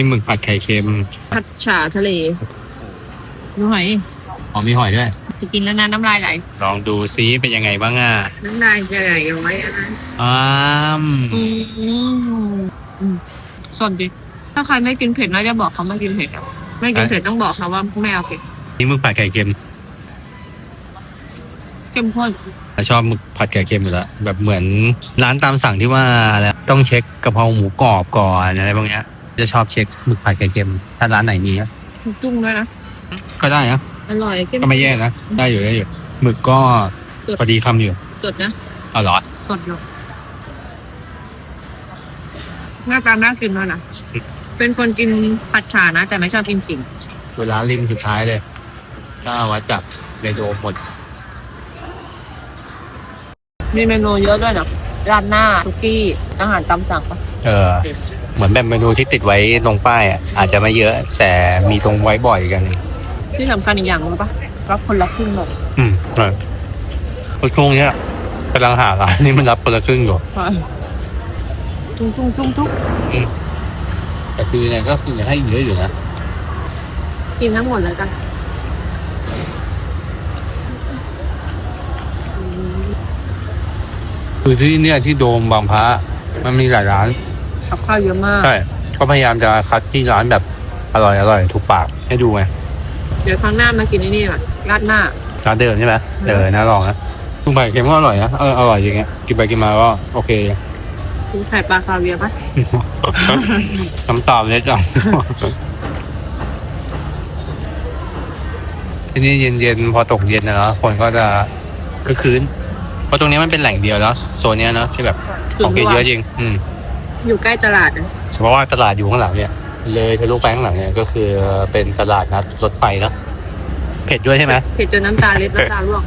นี่หมึกผัดไข่เค็มผัดฉ่าทะเลดูหอยอ๋อมีหอยด้วย จะกินแล้วนะน้ำลายไหลลองดูซิเป็นยังไงบ้างอะน้ำลายจะไหลย้อยอะอ้ามอืมอืมส่วนดิถ้าใครไม่กินเผ็ดน่าจะบอกเขาไม่กินเผ็ดอะไม่กินเผ็ดต้องบอกเขาว่าไม่เอาเผ็ดนี่หมึกผัดไข่เค็มเข้มข้นเราชอบหมึกผัดไข่เค็มอยู่แล้วแบบเหมือนร้านตามสั่งที่ว่าอะไรต้องเช็คกะเพราหมูกรอบก่อนอะไรพวกเนี้ย จะชอบเช็คหมึกผัดไข่เค็ม ถ้าร้านไหนมีอะจุ้งด้วยนะ ก็ได้นะ อร่อยเข้มก็ไม่แย่นะ ได้อยู่ได้อยู่หมึกก็สดพอดีคำอยู่สดนะเอาเหรอ สดอยู่หน้าตาน่ากินด้วยนะ เป็นคนกินผัดฉ่านะ แต่ไม่ชอบกินสิ่งเวลาริมสุดท้ายเลยก็วัดจากเมนูหมด มีเมนูเยอะด้วยนะราดหน้าทุกี้อาหารตามสั่งปะ เออ เหมือนแบบเมนูที่ติดไว้ตรงป้ายอะอาจจะไม่เยอะ แต่มีตรงไว้บ่อยกัน ที่สำคัญอีกอย่างรู้ปะรับคนละครึ่งหมดอืมใช่คนช่วงเนี้ยกำลังหาร้านนี่มันรับคนละครึ่งอยู่จุ้งจุ้งจุ้งจุ้งแต่คือเนี่ยก็คือให้เยอะอยู่นะกินทั้งหมดเลยกันคือที่เนี่ยที่โดมบางพระ มันมีหลายร้านกับข้าวเยอะมาก ใช่ก็พยายามจะคัดที่ร้านแบบอร่อยอร่อยถูกปากให้ดูไงเดี๋ยวครั้งหน้ามากินที่นี่แบบราดหน้าร้านเดิมใช่ไหมเออน่าลองนะตุ้งไปเค็มก็อร่อยนะเอออร่อยจริงเงี้ยกินไปกินมาก็โอเคกินไข่ปลาคาเวียร์ปะน้ำตาลเลยจังที่นี่เย็นๆพอตกเย็นนะเนาะคนก็จะคือคืน เพราะตรงนี้มันเป็นแหล่งเดียวแล้วโซนเนี้ยเนาะที่แบบของกินเยอะจริง อืมอยู่ใกล้ตลาดนะเพราะว่าตลาดอยู่ข้างหลังเนี่ย เลยทะลุไปข้างหลังเนี่ยก็คือเป็นตลาดนัดรถไฟเนาะเผ็ดด้วยใช่ไหมเผ็ดจนน้ำตาเล็ดน้ำตาร่วง